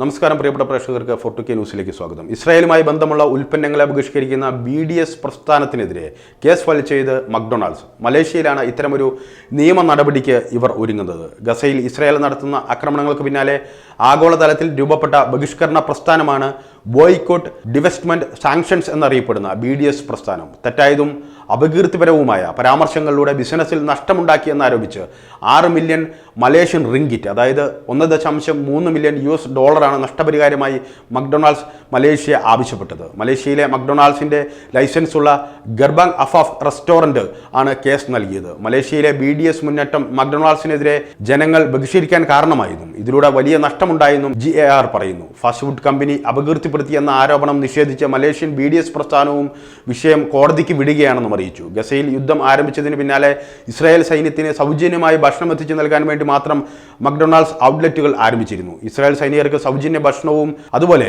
നമസ്കാരം പ്രിയപ്പെട്ട പ്രേക്ഷകർക്ക് ഫോർട്ടു കെ ന്യൂസിലേക്ക് സ്വാഗതം. ഇസ്രായേലുമായി ബന്ധമുള്ള ഉൽപ്പന്നങ്ങളെ ബഹിഷ്കരിക്കുന്ന ബി ഡി എസ് പ്രസ്ഥാനത്തിനെതിരെ കേസ് ഫയൽ ചെയ്ത് മക്ഡൊണാൾഡ്സ്. മലേഷ്യയിലാണ് ഇത്തരമൊരു നിയമ നടപടിക്ക് ഇവർ ഒരുങ്ങുന്നത്. ഗസയിൽ ഇസ്രായേൽ നടത്തുന്ന ആക്രമണങ്ങൾക്ക് പിന്നാലെ ആഗോളതലത്തിൽ രൂപപ്പെട്ട ബഹിഷ്കരണ പ്രസ്ഥാനമാണ് ബോയ്ക്കോട്ട് ഡിവെസ്റ്റ്മെന്റ് സാങ്ഷൻസ് എന്നറിയപ്പെടുന്ന ബി ഡി എസ് പ്രസ്ഥാനം. തെറ്റായതും അപകീർത്തിപരവുമായ പരാമർശങ്ങളിലൂടെ ബിസിനസ്സിൽ നഷ്ടമുണ്ടാക്കിയെന്നാരോപിച്ച് ആറ് മില്യൺ മലേഷ്യൻ റിങ്കിറ്റ് അതായത് ഒന്ന് ദശാംശം മൂന്ന് മില്യൺ യു എസ് ഡോളറാണ് നഷ്ടപരിഹാരമായി മക്ഡൊണാൾഡ്സ് മലേഷ്യ ആവശ്യപ്പെട്ടത്. മലേഷ്യയിലെ മക്ഡൊണാൾഡ്സിന്റെ ലൈസൻസ് ഉള്ള ഗർബാങ് അഫാഫ് റെസ്റ്റോറന്റ് ആണ് കേസ് നൽകിയത്. മലേഷ്യയിലെ ബി ഡി എസ് മുന്നേറ്റം മക്ഡൊണാൾഡ്സിനെതിരെ ജനങ്ങൾ ബഹിഷ്കരിക്കാൻ കാരണമായിരുന്നു. ഇതിലൂടെ വലിയ നഷ്ടമുണ്ടായെന്നും ജി എ ആർ പറയുന്നു. ഫാസ്റ്റ് ഫുഡ് കമ്പനി അപകീർത്തിപ്പെടുത്തിയെന്ന ആരോപണം നിഷേധിച്ച മലേഷ്യൻ ബി ഡി എസ് പ്രസ്ഥാനവും വിഷയം കോടതിക്ക് വിടുകയാണെന്നും അറിയിച്ചു. ഗസയിൽ യുദ്ധം ആരംഭിച്ചതിന് പിന്നാലെ ഇസ്രായേൽ സൈന്യത്തിന് സൗജന്യമായി ഭക്ഷണം എത്തിച്ചു നൽകാൻ വേണ്ടി മാത്രം മക്ഡൊണാൾഡ്സ് ഔട്ട്ലെറ്റുകൾ ആരംഭിച്ചിരുന്നു. ഇസ്രായേൽ സൈനികർക്ക് സൗജന്യ ഭക്ഷണവും അതുപോലെ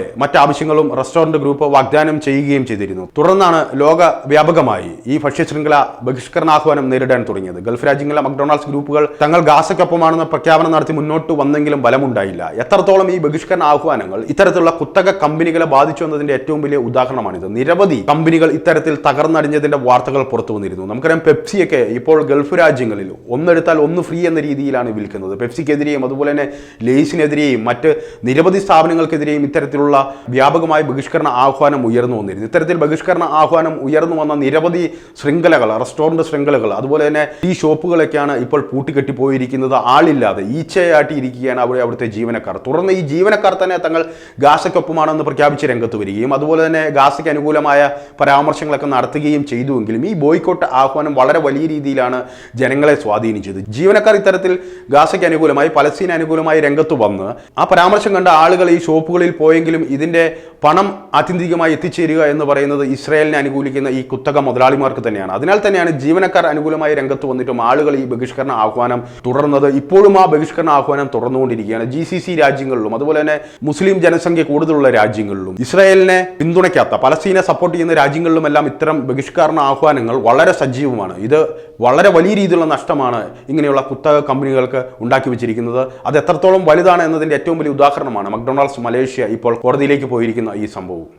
മറ്റാവശ്യങ്ങളും റെസ്റ്റോറന്റ് ഗ്രൂപ്പ് വാഗ്ദാനം ചെയ്യുകയും ചെയ്തിരുന്നു. തുടർന്നാണ് ലോക വ്യാപകമായി ഈ ഭക്ഷ്യശൃംഖല ബഹിഷ്കരണാഹ്വാനം നേരിടാൻ തുടങ്ങിയത്. ഗൾഫ് രാജ്യങ്ങളിലെ മക്ഡൊണാൾഡ്സ് ഗ്രൂപ്പുകൾ തങ്ങൾ ഗാസയ്ക്കൊപ്പമാണെന്ന് പ്രഖ്യാപനം നടത്തി മുന്നോട്ട് വന്നെങ്കിലും ബലമുണ്ടായില്ല എത്രത്തോളം ഈ ബഹിഷ്കരണ ആഹ്വാനങ്ങൾ ഇത്തരത്തിലുള്ള കുത്തക കമ്പനികളെ ബാധിച്ചു എന്നതിന്റെ ഏറ്റവും വലിയ ഉദാഹരണമാണിത്. നിരവധി കമ്പനികൾ ഇത്തരത്തിൽ തകർന്നടിഞ്ഞതിന്റെ വാർത്തകൾ പുറത്തു വന്നിരുന്നു. നമുക്കറിയാം പെപ്സിയൊക്കെ ഇപ്പോൾ ഗൾഫ് രാജ്യങ്ങളിൽ ഒന്നെടുത്താൽ ഒന്ന് ഫ്രീ എന്ന രീതിയിലാണ് വിൽക്കുന്നത്. പെപ്സിക്കെതിരെയും അതുപോലെ തന്നെ ലേസിനെതിരെയും മറ്റ് നിരവധി സ്ഥാപനങ്ങൾക്കെതിരെയും ഇത്തരത്തിലുള്ള വ്യാപകമായ ബഹിഷ്കരണ ആഹ്വാനം ഉയർന്നു വന്നിരുന്നു. ഇത്തരത്തിൽ ബഹിഷ്കരണ ആഹ്വാനം ഉയർന്നു വന്ന നിരവധി ശൃംഖലകൾ റെസ്റ്റോറന്റ് ശൃംഖലകൾ അതുപോലെ തന്നെ ഈ ഷോപ്പുകളൊക്കെയാണ് ഇപ്പോൾ പൂട്ടിക്കെട്ടി പോയിരിക്കുന്നത്. ആളില്ലാതെ ഈച്ചയാട്ടി ഇരിക്കുകയാണ് അവിടെ അവിടുത്തെ ജീവനക്കാർ. തുടർന്ന് ഈ ജീവനക്കാർ തന്നെ തങ്ങൾ ഗാസയ്ക്കൊപ്പമാണെന്ന് പ്രഖ്യാപിച്ച് രംഗത്ത് വരികയും അതുപോലെ തന്നെ ഗാസയ്ക്ക് അനുകൂലമായ പരാമർശങ്ങളൊക്കെ നടത്തുകയും ചെയ്തുവെങ്കിലും ഈ ബോയ്ക്കോട്ട് ആഹ്വാനം വളരെ വലിയ രീതിയിലാണ് ജനങ്ങളെ സ്വാധീനിച്ചത്. ജീവനക്കാർ ഇത്തരത്തിൽ ഗാസയ്ക്ക് അനുകൂലമായി പലസ്തീൻ അനുകൂലമായി രംഗത്ത് വന്ന് ആ പരാമർശം കണ്ട ആളുകൾ ഈ ഷോപ്പുകളിൽ പോയെങ്കിലും ഇതിന്റെ പണം ആത്യന്തികമായി എത്തിച്ചേരുക എന്ന് പറയുന്നത് ഇസ്രായേലിനെ അനുകൂലിക്കുന്ന ഈ കുത്തക മുതലാളിമാർക്ക് തന്നെയാണ്. അതിനാൽ തന്നെയാണ് ജീവനക്കാർ അനുകൂലമായി രംഗത്ത് വന്നിട്ടും ആളുകൾ ഈ ബഹിഷ്കരണ ആഹ്വാനം തുടർന്നത്. ഇപ്പോഴും ആ ബഹിഷ്കരണ ആഹ്വാനം തുടർന്നുകൊണ്ടിരിക്കുകയാണ് ജി സി സി രാജ്യങ്ങളിലും അതുപോലെ തന്നെ മുസ്ലിം ജനസംഖ്യ കൂടുതലുള്ള രാജ്യങ്ങളിലും. ഇസ്രായേലിനെ പിന്തുണയ്ക്കാത്ത പലസ്തീനെ സപ്പോർട്ട് ചെയ്യുന്ന രാജ്യങ്ങളിലുമെല്ലാം ഇത്തരം ബഹിഷ്കരണ ആഹ്വാനങ്ങൾ വളരെ സജീവമാണ്. ഇത് വളരെ വലിയ രീതിയിലുള്ള നഷ്ടമാണ് ഇങ്ങനെയുള്ള കുത്തക കമ്പനികൾക്ക് ഉണ്ടാക്കി വെച്ചിരിക്കുന്നത്. അത് എത്രത്തോളം വലുതാണ് എന്നതിന്റെ ഏറ്റവും വലിയ ഉദാഹരണമാണ് മക്ഡൊണാൾഡ്സ് മലേഷ്യ ഇപ്പോൾ കോടതിയിലേക്ക് പോയിരിക്കുന്ന ഈ സംഭവം.